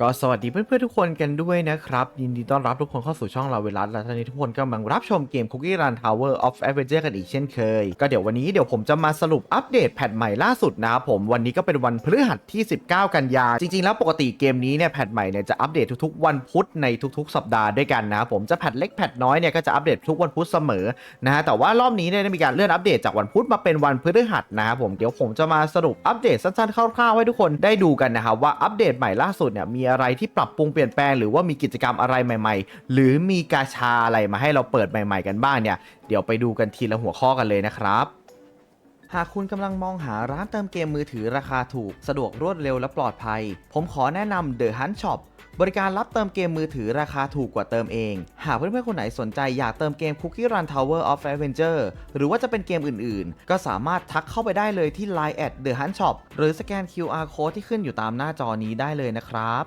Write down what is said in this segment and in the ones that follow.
ก็สวัสดีเพื่อนๆทุกคนกันด้วยนะครับ ยินดีต้อนรับทุกคนเข้าสู่ช่องเราเวลาและตอนนี้ทุกคนกำลังรับชมเกม Cookie Run Tower of Adventure กันอีกเช่นเคย ก็เดี๋ยววันนี้เดี๋ยวผมจะมาสรุปอัปเดตแพทใหม่ล่าสุดนะครับผมวันนี้ก็เป็นวันพฤหัสที่ 19 กันยา จริงๆ แล้วปกติเกมนี้เนี่ยแพทใหม่เนี่ยจะอัปเดตทุกๆ วันพุธในทุกๆ สัปดาห์ด้วยกันนะครับผมจะแพทเล็กแพทน้อยเนี่ยก็จะอัปเดตทุกวันพุธเสมอนะฮะแต่ว่ารอบนี้เนี่ยได้มีการเลื่อนอัปเดตจากวันพุธมาเป็นวันพฤหัสนะครับผมเดี๋ยวผมจะมาสรุปอัปเดตสั้นๆคร่าวๆให้ทุกคนได้ดูกันนะครับว่าอัปเดตใหม่ล่าสุดเนี่ยมีอะไรที่ปรับปรุงเปลี่ยนแปลงหรือว่ามีกิจกรรมอะไรใหม่ ๆ หรือมีกาชาอะไรมาให้เราเปิดใหม่ ๆ กันบ้างเนี่ย เดี๋ยวไปดูกันทีละหัวข้อกันเลยนะครับหากคุณกำลังมองหาร้านเติมเกมมือถือราคาถูก สะดวกรวดเร็วและปลอดภัย ผมขอแนะนำ The Hunt Shop บริการรับเติมเกมมือถือราคาถูกกว่าเติมเอง หากเพื่อนๆ คนไหนสนใจอยากเติมเกม Cookie Run Tower of Adventure หรือว่าจะเป็นเกมอื่นๆ ก็สามารถทักเข้าไปได้เลยที่ Line at The Hunt Shop หรือสแกน QR Code ที่ขึ้นอยู่ตามหน้าจอนี้ได้เลยนะครับ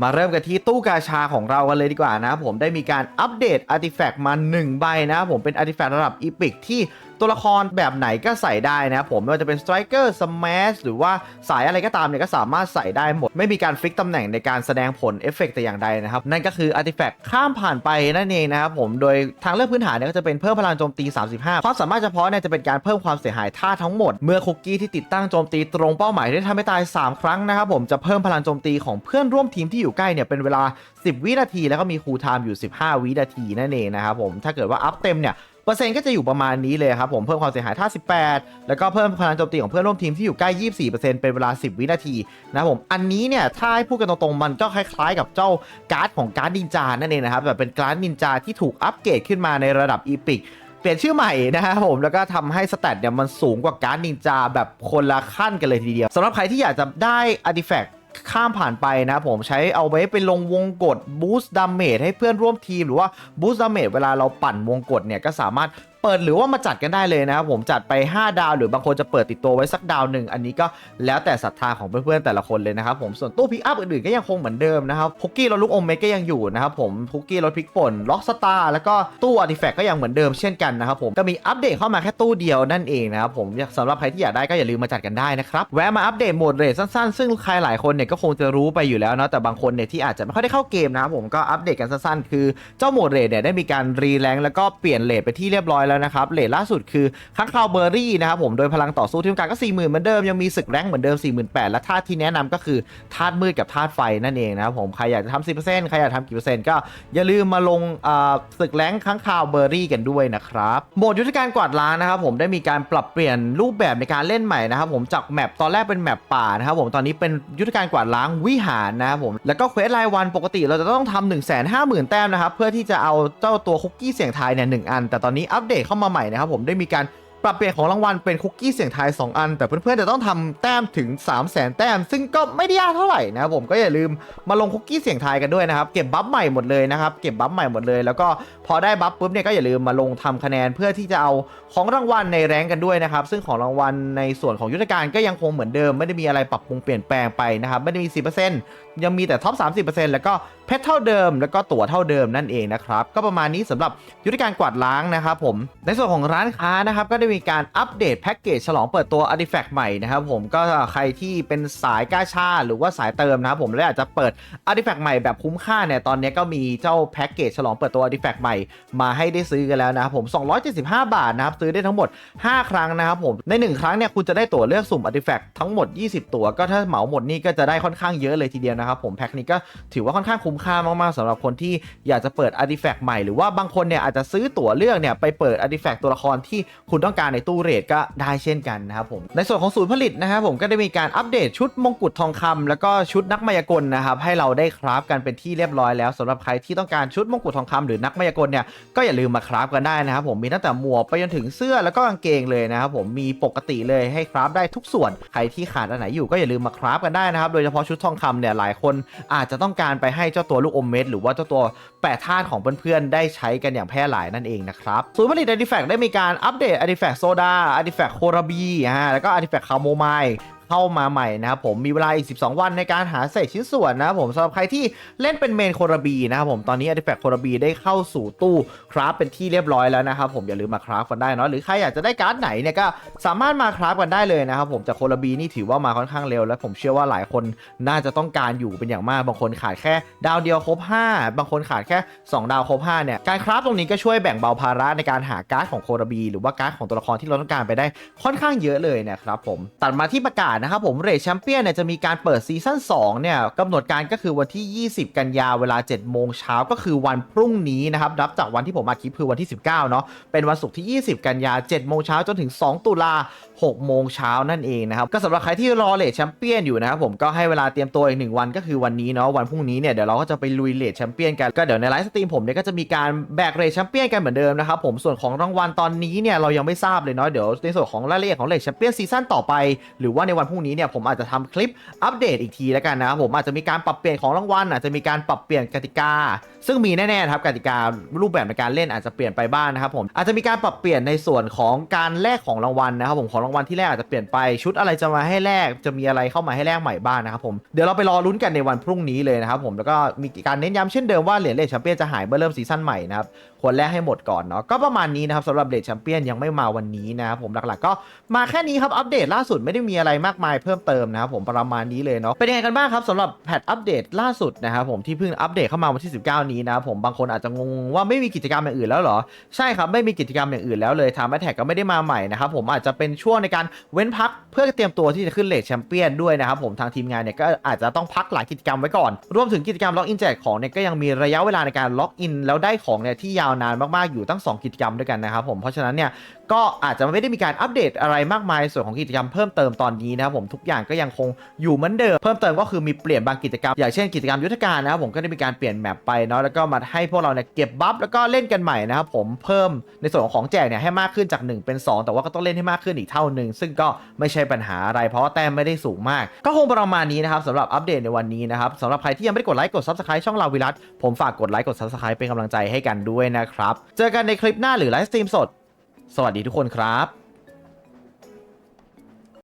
มาเริ่มกันที่ตู้กาชาของเรากันเลยดีกว่านะครับผมได้มีการอัปเดตอาร์ติแฟกต์มา 1 ใบนะผมเป็นอาร์ติแฟกต์ระดับอีพิกที่ตัวละครแบบไหนก็ใส่ได้นะครับผมไม่ว่าจะเป็นสไตรเกอร์สแมชหรือว่าสายอะไรก็ตามเนี่ยก็สามารถใส่ได้หมด ไม่มีการฟิกตำแหน่งในการแสดงผลเอฟเฟกต์แต่อย่างใดนะครับ นั่นก็คืออาร์ติแฟกต์ข้ามผ่านไปนั่นเองนะครับผมโดยทางเลือกพื้นฐานเนี่ยก็จะเป็นเพิ่มพลังโจมตี 35 ความสามารถเฉพาะเนี่ยจะเป็นการเพิ่มความเสียหายท่าทั้งหมด เมื่อคุกกี้ที่ติดตั้งโจมตีตรงเป้าหมายได้ทำให้ตาย 3 ครั้งนะครับผมจะเพิ่มพลังโจมตีของเพื่อนร่วมทีมที่อยู่ใกล้เนี่ยเป็นเวลา 10 วินาที แล้วก็มีคูลไทม์อยู่ 15 วินาทีนั่นเองนะครับผมถ้าเกิดว่าอัพเต็มเนี่ยเปอร์เซ็นต์ก็จะอยู่ประมาณนี้เลยครับผมเพิ่มความเสียหายท่า18แล้วก็เพิ่มพลังโจมตีของเพื่อนร่วมทีมที่อยู่ใกล้ 24%เป็นเวลา 10 วินาทีนะครับผมอันนี้เนี่ยถ้าให้พูดกันตรงๆ มันก็คล้ายๆ กับเจ้าการ์ดของการ์ดนินจานั่นเองนะครับแบบเป็นการ์ดนินจาที่ถูกอัปเกรดขึ้นมาในระดับอีพิกเปลี่ยนชื่อใหม่นะครับผมแล้วก็ทำให้สเตตเนี่ยมันสูงกว่าการ์ดนินจาแบบคนละขั้นกันเลยทีเดียวสำหรับใครที่อยากจะได้อาร์ติแฟกต์ ข้ามผ่านไปนะผมใช้เอาไว้ไปลงวงกดบูสต์ดาเมจให้เพื่อนร่วมทีม หรือว่าบูสต์ดาเมจเวลาเราปั่นวงกดเนี่ยก็สามารถ เปิดหรือว่ามาจัดกันได้เลยนะครับผมจัดไป 5 ดาว หรือบางคนจะเปิดติดตัวไว้สักดาวหนึ่งอันนี้ก็แล้วแต่ศรัทธาของเพื่อนๆแต่ละคนเลยนะครับผมส่วนตู้พิกอัพอื่นๆก็ยังคงเหมือนเดิมนะครับคุกกี้รถลูกอมเมดก็ยังอยู่นะครับผมคุกกี้รถพริกป่นล็อกสตาร์แล้วก็ตู้อาร์ติแฟกต์ก็ยังเหมือนเดิมเช่นกันนะครับผมก็มีอัปเดตเข้ามาแค่ตู้เดียวนั่นเองนะครับผมสำหรับใครที่อยากได้ก็อย่าลืมมาจัดกันได้นะครับแวะมาอัปเดตโหมดเรทสั้นๆ ซึ่งใครหลายคนเนี่ยก็คงจะรู้ไปอยู่แล้วเนาะแต่บางคนเนี่ยที่อาจจะไม่ค่อยได้เข้าเกมนะครับผมก็อัปเดตกันสั้นๆ คือเจ้าโหมดเรทเนี่ยได้มีการรีแรงแล้วก็เปลี่ยนเรทไปที่เรียบร้อยแล้วนะครับเรทล่าสุดคือค้างคาวเบอร์รี่นะครับผมโดยพลังต่อสู้ที่ต้องการก็ 40,000 เหมือนเดิม ยังมีศึกแรงเหมือนเดิม 48,000 และธาตุที่แนะนำก็คือธาตุมืดกับธาตุไฟนั่นเองนะครับผมใครอยากจะทำ10%ใครอยากทำกี่เปอร์เซ็นต์ก็อย่าลืมมาลงอ่าศึกแรงค้างคาวเบอร์รี่กันด้วยนะครับโหมดยุทธการกวาดล้างนะครับผมได้มีการปรับเปลี่ยนรูปแบบในการเล่นใหม่นะครับผมจากแมปตอนแรกเป็นแมปป่านะครับผมตอนนี้เป็นยุทธการกวาดล้างวิหารนะครับผมแล้วก็เควสรายวันปกติเราจะต้องทำ1 5 0 0 0 0 แต้มนะครับเพื่อที่จะเอาเจ้าตัวคุกกี้เสียงทายเนี่ยหนึ่งอัน แต่ตอนนี้อัปเดตเข้ามาใหม่นะครับผมได้มีการ ปรับเปลี่ยนของรางวัลเป็นคุกกี้เสียงทาย 2 อัน แต่เพื่อนๆจะต้องทำแต้มถึง 3 0 0 0 0 0แต้ม ซึ่งก็ไม่ได้ยากเท่าไหร่นะครับผมก็อย่าลืมมาลงคุกกี้เสียงทายกันด้วยนะครับ เก็บบัฟใหม่หมดเลยนะครับ เก็บบัฟใหม่หมดเลย แล้วก็พอได้บัฟปุ๊บเนี่ยก็อย่าลืมมาลงทำคะแนนเพื่อที่จะเอาของรางวัลในแรงกันด้วยนะครับ ซึ่งของรางวัลในส่วนของยุทธการก็ยังคงเหมือนเดิม ไม่ได้มีอะไรปรับปรุงเปลี่ยนแปลงไปนะครับไม่ได้มี 10%ยังมีแต่ท็อป30%แล้วก็เพชรเท่าเดิม แล้วก็ตั๋วเท่าเดิมนั่นเองนะครับก็ประมาณนี้สำหรับยุทธการกวาดล้างนะครับผมในส่วนของร้านค้านะครับก็ได้มีการอัปเดตแพ็กเกจฉลองเปิดตัว Artifact ใหม่นะครับผมก็ใครที่เป็นสายกาชาหรือว่าสายเติมนะครับผมและอยากจะเปิด Artifact ใหม่แบบคุ้มค่าเนี่ยตอนนี้ก็มีเจ้าแพ็กเกจฉลองเปิดตัว Artifact ใหม่มาให้ได้ซื้อกันแล้วนะครับผม 275 บาทนะครับซื้อได้ทั้งหมด 5 ครั้งนะครับผมใน 1 ครั้งเนี่ยคุณจะได้ตั๋วเลือกสุ่ม Artifact ทั้งหมด 20 ตั๋วก็ถ้าเหมาหมดนี่ก็จะได้ค่อนข้างเยอะเลยทีเดียวนะครับผมแพ็กนี้ก็ถือว่าค่อนข้างคุ้มค่ามากๆสำหรับคนที่อยากจะเปิด Artifact ใหม่หรือว่าบางคนเนี่ยอาจจะซื้อตั๋วเลือกเนี่ยไปเปิด Artifact ตัวละครที่คุณต้องการในตู้เรทก็ได้เช่นกันนะครับผมในส่วนของศูนย์ผลิตนะครับผมก็ได้มีการอัปเดตชุดมงกุฎทองคำแล้วก็ชุดนักมายากลนะครับให้เราได้คราฟกันเป็นที่เรียบร้อยแล้วสำหรับใครที่ต้องการชุดมงกุฎทองคำหรือนักมายากลเนี่ยก็อย่าลืมมาคราฟกันได้นะครับผมมีตั้งแต่หมวกไปจนถึงเสื้อแล้วก็กางเกงเลยนะครับผมมีปกติเลยให้คราฟได้ทุกส่วนใครที่ขาดอันไหนอยู่ก็อย่าลืมมาคราฟกันได้นะครับโดยเฉพาะชุดทองคำเนี่ยหลายคนอาจจะต้องการไปให้เจ้าตัวลูกอมเม็ดหรือว่าเจ้าตัวแปะธาตุของเพื่อนๆได้ใช้กันอย่างแพร่หลายนั่นเองนะครับศูนย์ผลิต Artifact ได้มีการอัปเดต Artifact โซดาอาร์ติแฟกโคราบีอ่าแล้วก็อาร์ติแฟกคาโมไม เข้ามาใหม่นะครับผมมีเวลาอีก 12 วันในการหาเศษชิ้นส่วนนะครับผมสำหรับใครที่เล่นเป็นเมนโครบีนะครับผมตอนนี้อาร์ติแฟกต์โครบีได้เข้าสู่ตู้คราฟเป็นที่เรียบร้อยแล้วนะครับผมอย่าลืมมาคราฟกันได้เนาะหรือใครอยากจะได้การ์ดไหนเนี่ยก็สามารถมาคราฟกันได้เลยนะครับผมจากโครบีนี่ถือว่ามาค่อนข้างเร็ว และผมเชื่อว่าหลายคนน่าจะต้องการอยู่เป็นอย่างมากบางคนขาดแค่ ดาวเดียวครบ 5 บางคนขาดแค่ 2 ดาวครบ5เนี่ยการคราฟตรงนี้ก็ช่วยแบ่งเบาภาระในการหาการ์ดของโครบี หรือว่าการ์ดของตัวละครที่เราต้องการไปได้ค่อนข้างเยอะเลยนะครับผมตัดมาที่ประกาศนะครับผมเรทแชมเปี้ยนเนี่ยจะมีการเปิดซีซั่น2เนี่ยกำหนดการก็คือวันที่ 20 กันยาเวลา 7 โมงเช้าก็คือวันพรุ่งนี้นะครับนับจากวันที่ผมอัดคลิปคือวันที่ 19 เนาะเป็นวันศุกร์ที่ 20 กันยา 7 โมงเช้าจนถึง 2 ตุลา6 โมงเช้านั่นเองนะครับก็สำหรับใครที่รอเลทแชมเปี้ยนอยู่นะครับผมก็ให้เวลาเตรียมตัวอีกหนึ่งวันก็คือวันนี้เนาะวันพรุ่งนี้เนี่ยเดี๋ยวเราก็จะไปลุยเลทแชมเปี้ยนกันก็เดี๋ยวในไลฟ์สตรีมผมเนี่ยก็จะมีการแบกเลทแชมเปี้ยนกันเหมือนเดิมนะครับผมส่วนของรางวัลตอนนี้เนี่ยเรายังไม่ทราบเลยเนาะเดี๋ยวในส่วนของรายละเอียดของเลทแชมเปี้ยนซีซั่นต่อไป หรือว่าในวันพรุ่งนี้เนี่ยผมอาจจะทำคลิปอัปเดตอีกทีแล้วกันนะครับผมอาจจะมีการปรับเปลี่ยนของรางวัลอาจจะมีการปรับเปลี่ยนกติกา ซึ่งมีแน่ๆครับกติการูปแบบในการเล่นอาจจะเปลี่ยนไปบ้างนะครับผมอาจจะมีการปรับเปลี่ยนในส่วนของการแลกของรางวัลนะครับผมของรางวัลที่แรกอาจจะเปลี่ยนไปชุดอะไรจะมาให้แลกจะมีอะไรเข้ามาให้แลกใหม่บ้างนะครับผมเดี๋ยวเราไปรอลุ้นกันในวันพรุ่งนี้เลยนะครับผมแล้วก็มีการเน้นย้ำเช่นเดิมว่าเหรียญเลทแชมเปี้ยนจะหายเมื่อเริ่มซีซั่นใหม่นะครับควรแลกให้หมดก่อนเนาะก็ประมาณนี้นะครับสำหรับเลทแชมเปี้ยนยังไม่มาวันนี้นะครับผมหลักๆ ก็มาแค่นี้ครับอัปเดตล่าสุดไม่ได้มีอะไรมากมายเพิ่มเติมนะครับผมประมาณนี้เลยเนาะเป็นยังไงกันบ้างครับสำหรับแพทอัปเดตล่าสุดนะครับผมที่เพิ่งอัปเดตเข้ามาวันที่ 19 นี้นะครับผมบางคนอาจจะงงว่าไม่มีกิจกรรมอย่างอื่นแล้วเหรอใช่ครับไม่มีกิจกรรมอย่างอื่นแล้วเลยทางแมทแท็กก็ไม่ได้มาใหม่นะครับผมอาจจะเป็นช่วงในการเว้นพักเพื่อเตรียมตัวที่จะขึ้นเลทแชมเปี้ยนด้วยนะครับผมทางทีมงานเนี่ยก็อาจจะต้องพักหลายกิจกรรมไว้ก่อน รวมถึงกิจกรรมล็อกอินแจกของเนี่ยก็ยังมีระยะเวลาในการล็อกอินแล้วได้ของเนี่ยที่ยาวนานมากๆอยู่ตั้ง 2 กิจกรรมด้วยกันนะครับผมเพราะฉะนั้นเนี่ยก็อาจจะไม่ได้มีการอัปเดตอะไรมากมายส่วนของกิจกรรมเพิ่มเติมตอนนี้นะครับผมทุกอย่างก็ยังคงอยู่เหมือนเดิมเพิ่มเติมก็คือมีเปลี่ยนบางกิจกรรม อย่างเช่นกิจกรรมยุทธการนะครับผมก็ได้มีการเปลี่ยนแมปไปเนาะแล้วก็มาให้พวกเราเนี่ยเก็บบัฟแล้วก็เล่นกันใหม่นะครับผมเพิ่มในส่วนของของแจกเนี่ยให้มากขึ้นจาก 1 เป็น 2 แต่ว่าก็ต้องเล่นให้มากขึ้นอีกเท่าหนึ่งซึ่งก็ไม่ใช่ปัญหาอะไร เพราะว่าแต้มไม่ได้สูงมาก ก็คงประมาณนี้นะครับสำหรับอัปเดตในวันนี้นะครับสำหรับใครที่ยังไม่ได้กดไลค์กด subscribe ช่องเราวิรัตผมฝากกดไลค์กด subscribe เป็นกำลังใจให้กันด้วยนะครับเจอกันในคลิปหน้าหรือไลฟ์สตรีมสด สวัสดีทุกคนครับ